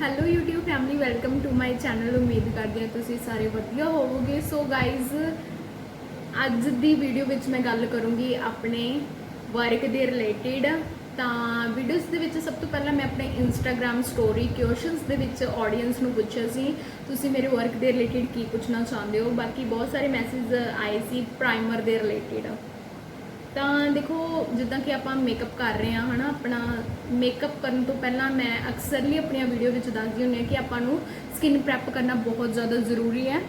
Hello YouTube family welcome to my channel ਉਮੀਦ ਕਰਦੀ ਹਾਂ ਤੁਸੀਂ ਸਾਰੇ ਵਧੀਆ ਹੋਵੋਗੇ ਸੋ ਗਾਇਜ਼ ਅੱਜ ਦੀ ਵੀਡੀਓ ਵਿੱਚ ਮੈਂ ਗੱਲ ਕਰੂੰਗੀ ਆਪਣੇ ਵਰਕ ਦੇ ਰਿਲੇਟਡ ਤਾਂ ਵੀਡੀਓਜ਼ ਦੇ ਵਿੱਚ ਸਭ ਤੋਂ ਪਹਿਲਾਂ ਮੈਂ ਆਪਣੇ ਇੰਸਟਾਗ੍ਰam ਸਟੋਰੀ ਕੁਐਸਚਨਸ ਦੇ ਵਿੱਚ ਆਡੀਅנס ਨੂੰ ਪੁੱਛਿਆ ਸੀ ਤੁਸੀਂ ਮੇਰੇ ਵਰਕ ਦੇ ਰਿਲੇਟਡ ਕੀ ਪੁੱਛਣਾ ਚਾਹੁੰਦੇ ਹੋ ਬਾਕੀ ਬਹੁਤ ਸਾਰੇ ਮੈਸੇਜ ਆਏ ਸੀ ਪ੍ਰਾਈਮਰ ਦੇ ਰਿਲੇਟਡ ਤਾਂ ਦੇਖੋ, ਜਿੱਦਾਂ ਕਿ ਆਪਾਂ ਮੇਕਅਪ ਕਰ ਰਹੇ ਹਾਂ, ਹਨਾ, ਆਪਣਾ ਮੇਕਅਪ ਕਰਨ ਤੋਂ ਪਹਿਲਾਂ ਮੈਂ ਅਕਸਰਲੀ ਆਪਣੀਆਂ ਵੀਡੀਓ ਵਿੱਚ ਦੱਸਦੀ ਹੁੰਦੀ ਹਾਂ ਕਿ ਆਪਾਂ ਨੂੰ ਸਕਿਨ ਪ੍ਰੈਪ ਕਰਨਾ ਬਹੁਤ ਜ਼ਿਆਦਾ ਜ਼ਰੂਰੀ ਹੈ।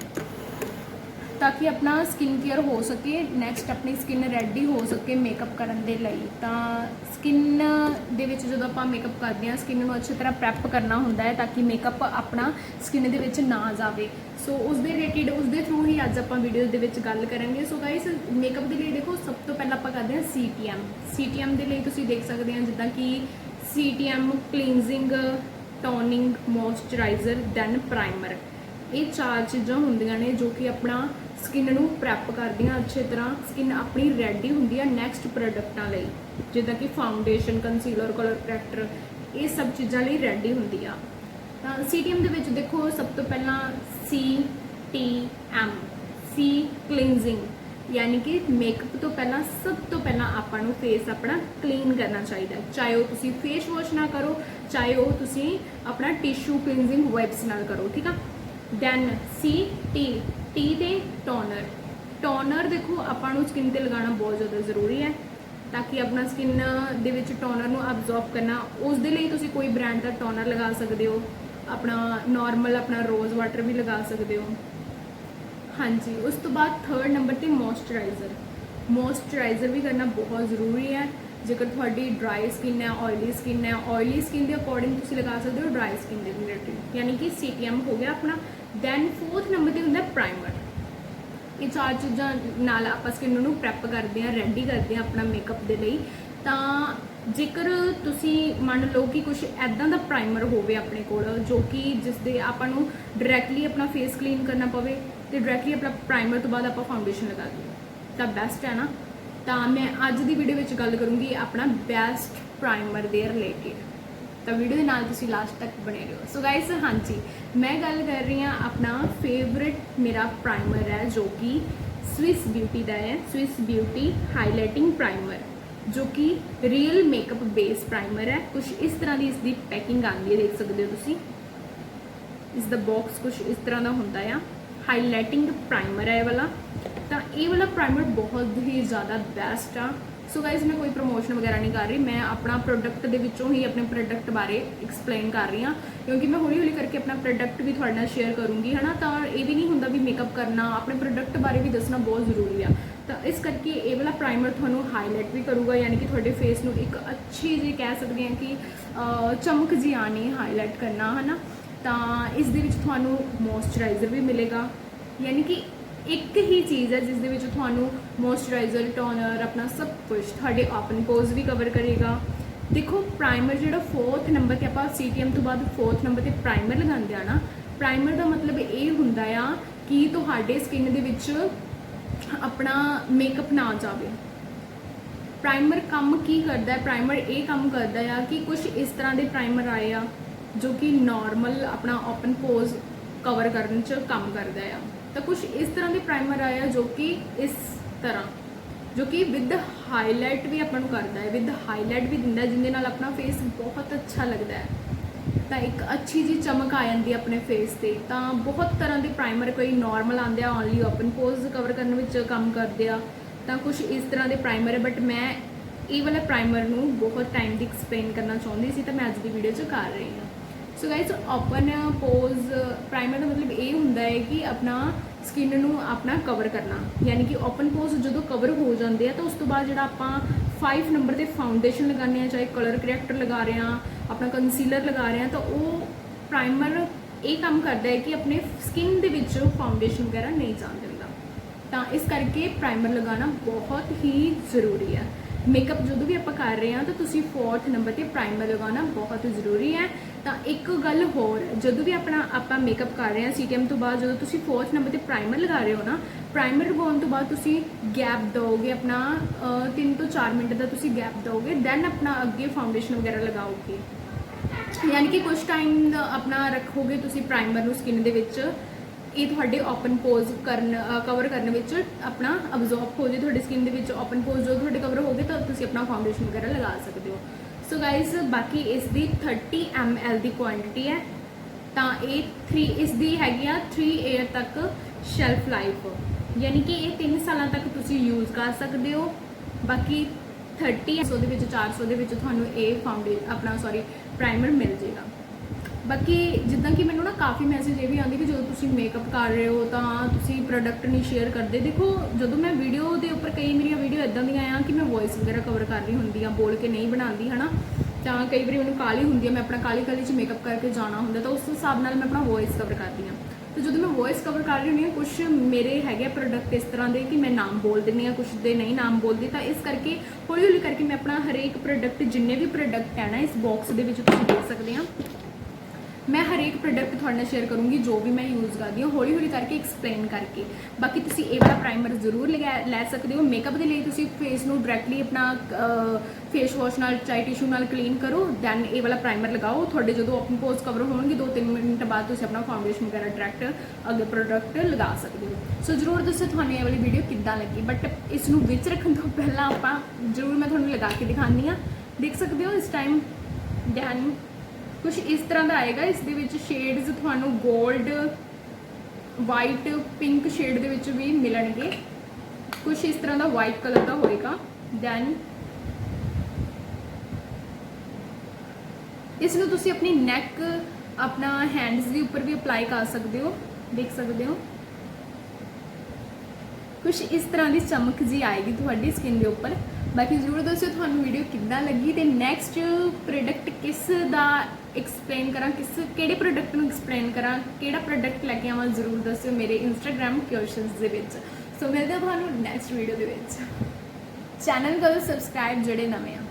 ਤਾਂ ਕਿ ਆਪਣਾ ਸਕਿਨ ਕੇਅਰ ਹੋ ਸਕੇ ਨੈਕਸਟ ਆਪਣੀ ਸਕਿਨ ਰੈਡੀ ਹੋ ਸਕੇ ਮੇਕਅਪ ਕਰਨ ਦੇ ਲਈ। ਤਾਂ ਸਕਿਨ ਦੇ ਵਿੱਚ ਜਦੋਂ ਆਪਾਂ ਮੇਕਅਪ ਕਰਦੇ ਹਾਂ ਸਕਿਨ ਨੂੰ ਅੱਛੀ ਤਰ੍ਹਾਂ ਪ੍ਰੈਪ ਕਰਨਾ ਹੁੰਦਾ ਹੈ ਤਾਂ ਕਿ ਮੇਕਅਪ ਆਪਣਾ ਸਕਿਨ ਦੇ ਵਿੱਚ ਨਾ ਜਾਵੇ। ਸੋ ਉਸ ਦੇ ਰਿਲੇਟਡ ਉਸ ਦੇ ਥਰੂ ਹੀ ਅੱਜ ਆਪਾਂ ਵੀਡੀਓ ਦੇ ਵਿੱਚ ਗੱਲ ਕਰਾਂਗੇ। ਸੋ ਗਾਇਸ ਮੇਕਅਪ ਦੇ ਲਈ ਦੇਖੋ, ਸਭ ਤੋਂ ਪਹਿਲਾਂ ਆਪਾਂ ਕਰਦੇ ਹਾਂ CTM CTM ਦੇ ਲਈ ਤੁਸੀਂ ਦੇਖ ਸਕਦੇ ਹਾਂ, ਜਿੱਦਾਂ ਕਿ CTM cleansing toning moisturiser then primer ਇਹ ਚਾਰ ਚੀਜ਼ਾਂ ਹੁੰਦੀਆਂ ਨੇ ਜੋ ਕਿ ਆਪਣਾ ਸਕਿਨ ਨੂੰ ਪ੍ਰੈਪ ਕਰਦੀਆਂ ਅੱਛੇ ਤਰ੍ਹਾਂ। ਸਕਿਨ ਆਪਣੀ ਰੈਡੀ ਹੁੰਦੀ ਹੈ ਨੈਕਸਟ ਪ੍ਰੋਡਕਟਾਂ ਲਈ। ਜਿੱਦਾਂ ਕਿ ਫਾਊਂਡੇਸ਼ਨ ਕੰਸੀਲਰ ਕਲਰ ਕਰੈਕਟਰ ਇਹ ਸਭ ਚੀਜ਼ਾਂ ਲਈ ਰੈਡੀ ਹੁੰਦੀ ਆ। ਤਾਂ CTM ਦੇ ਵਿੱਚ ਦੇਖੋ, ਸਭ ਤੋਂ ਪਹਿਲਾਂ C T CTM C cleansing ਯਾਨੀ ਕਿ ਮੇਕਅਪ ਤੋਂ ਪਹਿਲਾਂ, ਸਭ ਤੋਂ ਪਹਿਲਾਂ ਆਪਾਂ ਨੂੰ ਫੇਸ ਆਪਣਾ ਕਲੀਨ ਕਰਨਾ ਚਾਹੀਦਾ ਚਾਹੇ ਉਹ ਤੁਸੀਂ ਫੇਸ ਵਾਸ਼ ਨਾ ਕਰੋ, ਚਾਹੇ ਉਹ ਤੁਸੀਂ ਆਪਣਾ ਟਿਸ਼ੂ ਕਲੀਨਜ਼ਿੰਗ ਵਾਈਪਸ ਨਾਲ ਕਰੋ, ਠੀਕ ਆ? ਦੈਨ ਸੀ ਟੀ ਟੀ ਤੇ ਟੋਨਰ ਟੋਨਰ ਦੇਖੋ, ਆਪਾਂ ਨੂੰ ਸਕਿਨ ਤੇ ਲਗਾਉਣਾ ਬਹੁਤ ਜ਼ਿਆਦਾ ਜ਼ਰੂਰੀ ਹੈ, ਤਾਂ ਕਿ ਆਪਣਾ ਸਕਿਨ ਦੇ ਵਿੱਚ ਟੋਨਰ ਨੂੰ ਅਬਜ਼ੌਰਬ ਕਰਨਾ। ਉਸ ਦੇ ਲਈ ਤੁਸੀਂ ਕੋਈ ਬ੍ਰਾਂਡ ਦਾ ਟੋਨਰ ਲਗਾ ਸਕਦੇ ਹੋ, ਆਪਣਾ ਨਾਰਮਲ ਆਪਣਾ ਰੋਜ਼ ਵਾਟਰ ਵੀ ਲਗਾ ਸਕਦੇ ਹੋ। ਹਾਂਜੀ, ਉਸ ਤੋਂ ਬਾਅਦ ਥਰਡ ਨੰਬਰ ਤੇ ਮੋਇਸਚਰਾਈਜ਼ਰ ਮੋਇਸਚਰਾਈਜ਼ਰ ਵੀ ਕਰਨਾ ਬਹੁਤ ਜ਼ਰੂਰੀ ਹੈ ਜੇਕਰ ਤੁਹਾਡੀ ਡਰਾਈ ਸਕਿਨ ਹੈ ਆਇਲੀ ਸਕਿਨ ਹੈ ਆਇਲੀ ਸਕਿਨ ਦੇ ਅਕੋਰਡਿੰਗ ਤੁਸੀਂ ਲਗਾ ਸਕਦੇ ਹੋ ਡਰਾਈ ਸਕਿਨ ਦੇ ਰਿਲੇਟਿਡ ਯਾਨੀ ਕਿ CTM ਹੋ ਗਿਆ ਆਪਣਾ ਦੈਨ ਫੋਰਥ ਨੰਬਰ ਤੇ ਹੁੰਦਾ ਪ੍ਰਾਈਮਰ ਇਹ ਚਾਰ ਚੀਜ਼ਾਂ ਨਾਲ ਆਪਾਂ ਸਕਿਨ ਨੂੰ ਪ੍ਰੈਪ ਕਰਦੇ ਹਾਂ ਰੈਡੀ ਕਰਦੇ ਹਾਂ ਆਪਣਾ ਮੇਕਅਪ ਦੇ ਲਈ। ਤਾਂ ਜੇਕਰ ਤੁਸੀਂ ਮੰਨ ਲਓ ਕਿ ਕੁਝ ਐਦਾਂ ਦਾ ਪ੍ਰਾਈਮਰ ਹੋਵੇ ਆਪਣੇ ਕੋਲ, ਜੋ ਕਿ ਜਿਸ ਦੇ ਆਪਾਂ ਨੂੰ ਡਾਇਰੈਕਟਲੀ ਆਪਣਾ ਫੇਸ ਕਲੀਨ ਕਰਨਾ ਪਵੇ, ਤੇ ਡਾਇਰੈਕਟਲੀ ਆਪਣਾ ਪ੍ਰਾਈਮਰ ਤੋਂ ਬਾਅਦ ਆਪਾਂ ਫਾਊਂਡੇਸ਼ਨ ਲਗਾ ਦਈਏ। ਤਾਂ ਬੈਸਟ ਹੈ ਨਾ? ਤਾਂ ਮੈਂ ਅੱਜ ਦੀ ਵੀਡੀਓ ਵਿੱਚ ਗੱਲ ਕਰੂੰਗੀ ਆਪਣਾ ਬੈਸਟ ਪ੍ਰਾਈਮਰ ਦੇ ਰਿਲੇਟਡ ਤਾਂ ਵੀਡੀਓ ਦੇ ਨਾਲ ਤੁਸੀਂ ਲਾਸਟ ਤੱਕ ਬਣੇ ਰਹੋ। ਸੋ ਗਾਇਸ ਹਾਂਜੀ, ਮੈਂ ਗੱਲ ਕਰ ਰਹੀ ਹਾਂ ਆਪਣਾ ਫੇਵਰਿਟ ਮੇਰਾ ਪ੍ਰਾਈਮਰ ਹੈ, ਜੋ ਕਿ ਸਵਿਸ ਬਿਊਟੀ ਦਾ ਹੈ। ਸਵਿਸ ਬਿਊਟੀ ਹਾਈਲਾਈਟਿੰਗ ਪ੍ਰਾਈਮਰ ਜੋ ਕਿ ਰੀਅਲ ਮੇਕਅਪ ਬੇਸ ਪ੍ਰਾਈਮਰ ਹੈ। ਕੁਝ ਇਸ ਤਰ੍ਹਾਂ ਦੀ ਇਸ ਦੀ ਪੈਕਿੰਗ ਆਉਂਦੀ ਹੈ, ਦੇਖ ਸਕਦੇ ਹੋ ਤੁਸੀਂ। ਇਸ ਦਾ ਬਾਕਸ ਕੁਝ ਇਸ ਤਰ੍ਹਾਂ ਦਾ ਹੁੰਦਾ ਆ। ਹਾਈਲਾਈਟਿੰਗ ਪ੍ਰਾਈਮਰ ਹੈ ਇਹ ਵਾਲਾ। ਤਾਂ ਇਹ ਵਾਲਾ ਪ੍ਰਾਈਮਰ ਬਹੁਤ ਹੀ ਜ਼ਿਆਦਾ ਬੈਸਟ ਆ। ਸੋ ਗਾਇਜ਼ ਮੈਂ ਕੋਈ ਪ੍ਰੋਮੋਸ਼ਨ ਵਗੈਰਾ ਨਹੀਂ ਕਰ ਰਹੀ। ਮੈਂ ਆਪਣਾ ਪ੍ਰੋਡਕਟ ਦੇ ਵਿੱਚੋਂ ਹੀ ਆਪਣੇ ਪ੍ਰੋਡਕਟ ਬਾਰੇ ਐਕਸਪਲੇਨ ਕਰ ਰਹੀ ਹਾਂ। ਕਿਉਂਕਿ ਮੈਂ ਹੌਲੀ ਹੌਲੀ ਕਰਕੇ ਆਪਣਾ ਪ੍ਰੋਡਕਟ ਵੀ ਤੁਹਾਡੇ ਨਾਲ ਸ਼ੇਅਰ ਕਰੂੰਗੀ, ਹਨਾ? ਤਾਂ ਇਹ ਵੀ ਨਹੀਂ ਹੁੰਦਾ ਵੀ ਮੇਕਅਪ ਕਰਨਾ, ਆਪਣੇ ਪ੍ਰੋਡਕਟ ਬਾਰੇ ਵੀ ਦੱਸਣਾ ਬਹੁਤ ਜ਼ਰੂਰੀ ਆ। ਤਾਂ ਇਸ ਕਰਕੇ ਇਹ ਵਾਲਾ ਪ੍ਰਾਈਮਰ ਤੁਹਾਨੂੰ ਹਾਈਲਾਈਟ ਵੀ ਕਰੂਗਾ, ਯਾਨੀ ਕਿ ਤੁਹਾਡੇ ਫੇਸ ਨੂੰ ਇੱਕ ਅੱਛੀ ਜੀ ਕਹਿ ਸਕਦੇ ਹਾਂ ਕਿ ਚਮਕ ਜੀ ਆਣੀ ਹਾਈਲਾਈਟ ਕਰਨਾ, ਹਨਾ? ਤਾਂ ਇਸ ਦੇ ਵਿੱਚ ਤੁਹਾਨੂੰ ਮੋਇਸਚਰਾਈਜ਼ਰ ਵੀ ਮਿਲੇਗਾ। ਯਾਨੀ ਕਿ ਇੱਕ ਹੀ ਚੀਜ਼ ਹੈ ਜਿਸ ਦੇ ਵਿੱਚ ਤੁਹਾਨੂੰ ਮੋਇਸਚਰਾਈਜ਼ਰ ਟੋਨਰ ਆਪਣਾ ਸਭ ਕੁਝ ਤੁਹਾਡੇ ਓਪਨ ਪੋਜ਼ ਵੀ ਕਵਰ ਕਰੇਗਾ। ਦੇਖੋ ਪ੍ਰਾਈਮਰ ਜਿਹੜਾ 4th ਨੰਬਰ ਤੇ ਆਪਾਂ CTM ਤੋਂ ਬਾਅਦ 4th ਨੰਬਰ ਤੇ ਪ੍ਰਾਈਮਰ ਲਗਾਉਂਦੇ ਆ ਨਾ ਪ੍ਰਾਈਮਰ ਦਾ ਮਤਲਬ ਇਹ ਹੁੰਦਾ ਆ ਕਿ ਤੁਹਾਡੇ ਸਕਿਨ ਦੇ ਵਿੱਚ ਆਪਣਾ ਮੇਕਅਪ ਨਾ ਜਾਵੇ। ਪ੍ਰਾਈਮਰ ਕੰਮ ਕੀ ਕਰਦਾ ਹੈ? ਪ੍ਰਾਈਮਰ ਇਹ ਕੰਮ ਕਰਦਾ ਆ ਕਿ ਕੁਝ ਇਸ ਤਰ੍ਹਾਂ ਦੇ ਪ੍ਰਾਈਮਰ ਆਏ ਆ ਜੋ ਕਿ ਨਾਰਮਲ ਆਪਣਾ ਓਪਨ ਪੋਜ਼ ਕਵਰ ਕਰਨ ਚ ਕੰਮ ਕਰਦਾ ਆ। ਤਾਂ ਕੁਝ ਇਸ ਤਰ੍ਹਾਂ ਦੇ ਪ੍ਰਾਈਮਰ ਆਏ ਆ ਜੋ ਕਿ ਇਸ ਤਰ੍ਹਾਂ ਜੋ ਕਿ ਵਿਦ ਹਾਈਲਾਈਟ ਵੀ ਆਪਾਂ ਨੂੰ ਕਰਦਾ ਹੈ ਵਿਦ ਹਾਈਲਾਈਟ ਵੀ ਦਿੰਦਾ ਹੈ, ਜਿਹਦੇ ਨਾਲ ਆਪਣਾ ਫੇਸ ਬਹੁਤ ਅੱਛਾ ਲੱਗਦਾ ਹੈ। ਤਾਂ ਇੱਕ ਅੱਛੀ ਜੀ ਚਮਕ ਆ ਜਾਂਦੀ ਹੈ ਆਪਣੇ ਫੇਸ ਤੇ। ਤਾਂ ਬਹੁਤ ਤਰ੍ਹਾਂ ਦੇ ਪ੍ਰਾਈਮਰ ਕੋਈ ਨਾਰਮਲ ਆਉਂਦੇ ਆ ਓਨਲੀ ਓਪਨ ਪੋਜ਼ ਕਵਰ ਕਰਨ ਵਿੱਚ ਕੰਮ ਕਰਦੇ ਆ। ਤਾਂ ਕੁਝ ਇਸ ਤਰ੍ਹਾਂ ਦੇ ਪ੍ਰਾਈਮਰ ਹੈ ਬਟ ਮੈਂ ਇਹ ਵਾਲਾ ਪ੍ਰਾਈਮਰ ਨੂੰ ਬਹੁਤ ਟਾਈਮ ਦੀ ਐਕਸਪਲੇਨ ਕਰਨਾ ਚਾਹੁੰਦੀ ਸੀ ਤਾਂ ਮੈਂ ਅੱਜ ਦੀ ਵੀਡੀਓ 'ਚ ਕਰ ਰਹੀ ਹਾਂ। So guys open pores primer ਦਾ ਮਤਲਬ ਇਹ ਹੁੰਦਾ ਹੈ ਕਿ ਆਪਣਾ ਸਕਿਨ ਨੂੰ ਆਪਣਾ ਕਵਰ ਕਰਨਾ। ਯਾਨੀ ਕਿ ਓਪਨ ਪੋਜ਼ ਜਦੋਂ ਕਵਰ ਹੋ ਜਾਂਦੇ ਆ, ਤਾਂ ਉਸ ਤੋਂ ਬਾਅਦ ਜਿਹੜਾ ਆਪਾਂ 5 ਨੰਬਰ ਤੇ ਫਾਊਂਡੇਸ਼ਨ ਲਗਾਉਂਦੇ ਆ ਚਾਹੇ ਕਲਰ ਕਰੈਕਟਰ ਲਗਾ ਰਹੇ ਆ ਆਪਣਾ ਕੰਸੀਲਰ ਲਗਾ ਰਹੇ ਆ ਤਾਂ ਉਹ ਪ੍ਰਾਈਮਰ ਇਹ ਕੰਮ ਕਰਦਾ ਹੈ ਕਿ ਆਪਣੇ ਸਕਿਨ ਦੇ ਵਿੱਚ ਫਾਊਂਡੇਸ਼ਨ ਵਗੈਰਾ ਨਹੀਂ ਜਾਣ ਦਿੰਦਾ। ਤਾਂ ਇਸ ਕਰਕੇ ਪ੍ਰਾਈਮਰ ਲਗਾਉਣਾ ਬਹੁਤ ਹੀ ਜ਼ਰੂਰੀ ਹੈ। ਮੇਕਅਪ ਜਦੋਂ ਵੀ ਆਪਾਂ ਕਰ ਰਹੇ ਹਾਂ, ਤਾਂ ਤੁਸੀਂ ਫੋਰਥ ਨੰਬਰ ਤੇ ਪ੍ਰਾਈਮਰ ਲਗਾਉਣਾ ਬਹੁਤ ਜ਼ਰੂਰੀ ਹੈ। ਤਾਂ ਇੱਕ ਗੱਲ ਹੋਰ, ਜਦੋਂ ਵੀ ਆਪਣਾ ਆਪਾਂ ਮੇਕਅਪ ਕਰ ਰਹੇ ਹਾਂ ਸੀਟੀਐਮ ਤੋਂ ਬਾਅਦ, ਜਦੋਂ ਤੁਸੀਂ ਫੋਰਥ ਨੰਬਰ ਤੇ ਪ੍ਰਾਈਮਰ ਲਗਾ ਰਹੇ ਹੋ ਨਾ ਪ੍ਰਾਈਮਰ ਲਗਾਉਣ ਤੋਂ ਬਾਅਦ ਤੁਸੀਂ ਗੈਪ ਦਿਓਗੇ ਆਪਣਾ 3 ਤੋਂ 4 ਮਿੰਟ ਦਾ ਤੁਸੀਂ ਗੈਪ ਦਿਓਗੇ ਦੈਨ ਆਪਣਾ ਅੱਗੇ ਫਾਊਂਡੇਸ਼ਨ ਵਗੈਰਾ ਲਗਾਓਗੇ। ਯਾਨੀ ਕਿ ਕੁਝ ਟਾਈਮ ਆਪਣਾ ਰੱਖੋਗੇ ਤੁਸੀਂ ਪ੍ਰਾਈਮਰ ਨੂੰ ਸਕਿਨ ਦੇ ਵਿੱਚ। ਇਹ ਤੁਹਾਡੇ ਓਪਨ ਪੋਜ਼ ਕਰਨ ਕਵਰ ਕਰਨ ਵਿੱਚ ਆਪਣਾ ਅਬਜ਼ੌਰਬ ਹੋ ਜੇ, ਤੁਹਾਡੀ ਸਕਿਨ ਦੇ ਵਿੱਚ ਓਪਨ ਪੋਜ਼ ਜੋ ਤੁਹਾਡੇ ਕਵਰ ਹੋਗੇ, ਤਾਂ ਤੁਸੀਂ ਆਪਣਾ ਫਾਊਂਡੇਸ਼ਨ ਵਗੈਰਾ ਲਗਾ ਸਕਦੇ ਹੋ। ਸੋ ਗਾਇਜ਼ ਬਾਕੀ ਇਸ ਦੀ 30 ml ਦੀ ਕੁਆਂਟੀਟੀ ਹੈ। ਤਾਂ ਇਹ 3 ਇਸ ਦੀ ਹੈਗੀ ਆ 3 ਏਅਰ ਤੱਕ ਸ਼ੈਲਫ ਲਾਈਫ ਯਾਨੀ ਕਿ ਇਹ 3 ਸਾਲਾਂ ਤੱਕ ਤੁਸੀਂ ਯੂਜ਼ ਕਰ ਸਕਦੇ ਹੋ। ਬਾਕੀ 30 100 ਦੇ ਵਿੱਚ 400 ਦੇ ਵਿੱਚ ਤੁਹਾਨੂੰ ਇਹ ਫਾਊਂਡੇ ਆਪਣਾ ਸੌਰੀ ਪ੍ਰਾਈਮਰ ਮਿਲ ਜੇਗਾ। ਬਾਕੀ ਜਿੱਦਾਂ ਕਿ ਮੈਨੂੰ ਨਾ ਕਾਫੀ ਮੈਸੇਜ ਇਹ ਵੀ ਆਉਂਦੇ ਕਿ ਜਦੋਂ ਤੁਸੀਂ ਮੇਕਅਪ ਕਰ ਰਹੇ ਹੋ ਤਾਂ ਤੁਸੀਂ ਪ੍ਰੋਡਕਟ ਨਹੀਂ ਸ਼ੇਅਰ ਕਰਦੇ। ਦੇਖੋ, ਜਦੋਂ ਮੈਂ ਵੀਡੀਓ ਦੇ ਉੱਪਰ ਕਈ ਮੇਰੀਆਂ ਵੀਡੀਓ ਇਦਾਂ ਦੀਆਂ ਆ ਕਿ ਮੈਂ ਵੌਇਸ ਵਗੈਰਾ ਕਵਰ ਕਰ ਰਹੀ ਹੁੰਦੀ ਆ, ਬੋਲ ਕੇ ਨਹੀਂ ਬਣਾਉਂਦੀ, ਹਨਾ? ਤਾਂ ਕਈ ਵਾਰੀ ਮੈਨੂੰ ਕਾਲੀ ਹੁੰਦੀ ਆ, ਮੈਂ ਆਪਣਾ ਕਾਲੀ ਕਾਲੀ ਚ ਮੇਕਅਪ ਕਰਕੇ ਜਾਣਾ ਹੁੰਦਾ ਤਾਂ ਉਸ ਹਿਸਾਬ ਨਾਲ ਮੈਂ ਆਪਣਾ ਵੌਇਸ ਕਵਰ ਕਰਦੀ ਆ। ਤੇ ਜਦੋਂ ਮੈਂ ਵੌਇਸ ਕਵਰ ਕਰ ਰਹੀ ਹੁੰਦੀ ਆ ਕੁਝ ਮੇਰੇ ਹੈਗੇ ਪ੍ਰੋਡਕਟ ਇਸ ਤਰ੍ਹਾਂ ਦੇ ਕਿ ਮੈਂ ਨਾਮ ਬੋਲ ਦਿੰਦੀ ਆ ਕੁਝ ਦੇ ਨਹੀਂ ਨਾਮ ਬੋਲਦੀ, ਤਾਂ ਇਸ ਕਰਕੇ ਹੌਲੀ ਹੌਲੀ ਕਰਕੇ ਮੈਂ ਆਪਣਾ ਹਰੇਕ ਪ੍ਰੋਡਕਟ ਜਿੰਨੇ ਵੀ ਪ੍ਰੋਡਕਟ ਹੈ ਨਾ, ਇਸ ਬਾਕਸ ਦੇ ਵਿੱਚ ਤੁਸੀਂ ਦੇਖ ਸਕਦੇ ਆ। ਮੈਂ ਹਰੇਕ ਪ੍ਰੋਡਕਟ ਤੁਹਾਡੇ ਨਾਲ ਸ਼ੇਅਰ ਕਰੂੰਗੀ, ਜੋ ਵੀ ਮੈਂ ਯੂਜ਼ ਕਰਦੀ ਹਾਂ ਹੌਲੀ ਹੌਲੀ ਕਰਕੇ ਐਕਸਪਲੇਨ ਕਰਕੇ। ਬਾਕੀ ਤੁਸੀਂ ਇਹ ਵਾਲਾ ਪ੍ਰਾਈਮਰ ਜ਼ਰੂਰ ਲਗਾ- ਲੈ ਸਕਦੇ ਹੋ। ਮੇਕਅਪ ਦੇ ਲਈ ਤੁਸੀਂ ਫੇਸ ਨੂੰ ਡਾਇਰੈਕਟਲੀ ਆਪਣਾ ਫੇਸ ਵਾਸ਼ ਨਾਲ ਚਾਈ ਟਿਸ਼ੂ ਨਾਲ ਕਲੀਨ ਕਰੋ ਦੈਨ ਇਹ ਵਾਲਾ ਪ੍ਰਾਈਮਰ ਲਗਾਓ। ਤੁਹਾਡੇ ਜਦੋਂ ਓਪਨ ਪੋਜ਼ ਕਵਰ ਹੋਣਗੇ 2-3 ਮਿੰਟ ਬਾਅਦ ਤੁਸੀਂ ਆਪਣਾ ਫਾਊਂਡੇਸ਼ਨ ਵਗੈਰਾ ਡਾਇਰੈਕਟ ਅੱਗੇ ਪ੍ਰੋਡਕਟ ਲਗਾ ਸਕਦੇ ਹੋ। ਸੋ ਜ਼ਰੂਰ ਦੱਸੋ ਤੁਹਾਨੂੰ ਇਹ ਵਾਲੀ ਵੀਡੀਓ ਕਿੱਦਾਂ ਲੱਗੀ। ਬਟ ਇਸ ਨੂੰ ਵਿੱਚ ਰੱਖਣ ਤੋਂ ਪਹਿਲਾਂ ਆਪਾਂ ਜ਼ਰੂਰ ਮੈਂ ਤੁਹਾਨੂੰ ਲਗਾ ਕੇ ਦਿਖਾਉਂਦੀ ਆ ਦੇਖ ਸਕਦੇ ਹੋ ਇਸ ਟਾਈਮ ਦੈਨ ਕੁਝ ਇਸ ਤਰ੍ਹਾਂ ਦਾ ਆਏਗਾ, ਇਸ ਦੇ ਵਿੱਚ ਸ਼ੇਡਸ ਤੁਹਾਨੂੰ 골ਡ ਵਾਈਟ ਪਿੰਕ ਸ਼ੇਡ ਦੇ ਵਿੱਚ ਵੀ ਮਿਲਣਗੇ। ਕੁਝ ਇਸ ਤਰ੍ਹਾਂ ਦਾ ਵਾਈਟ ਕਲਰ ਦਾ ਹੋਏਗਾ। ਦੈਨ ਇਸ ਨੂੰ ਤੁਸੀਂ ਆਪਣੀ ਨੈਕ ਆਪਣਾ ਹੈਂਡਸ ਦੇ ਉੱਪਰ ਵੀ ਅਪਲਾਈ ਕਰ ਸਕਦੇ ਹੋ, ਦੇਖ ਸਕਦੇ ਹੋ। ਕੁਝ ਇਸ ਤਰ੍ਹਾਂ ਦੀ ਚਮਕ ਜੀ ਆਏਗੀ ਤੁਹਾਡੀ ਸਕਿਨ ਦੇ ਉੱਪਰ। ਬਾਕੀ ਜ਼ਰੂਰ ਦੱਸਿਓ ਤੁਹਾਨੂੰ ਵੀਡੀਓ ਕਿੱਦਾਂ ਲੱਗੀ ਤੇ ਨੈਕਸਟ ਪ੍ਰੋਡਕਟ ਕਿਸ ਦਾ ਐਕਸਪਲੇਨ ਕਰਾਂ, ਕਿਸ, ਕਿਹੜੇ ਪ੍ਰੋਡਕਟ ਨੂੰ ਐਕਸਪਲੇਨ ਕਰਾਂ, ਕਿਹੜਾ ਪ੍ਰੋਡਕਟ ਲੈ ਕੇ ਆਵਾਂ ਜ਼ਰੂਰ ਦੱਸਿਓ ਮੇਰੇ ਇੰਸਟਾਗ੍ਰam ਕੁਐਸਚਨਸ ਦੇ ਵਿੱਚ। ਸੋ ਮਿਲਦੇ ਹਾਂ ਤੁਹਾਨੂੰ ਨੈਕਸਟ ਵੀਡੀਓ ਦੇ ਵਿੱਚ। ਚੈਨਲ ਕਰੋ ਸਬਸਕ੍ਰਾਈਬ ਜਿਹੜੇ ਨਵੇਂ ਆ?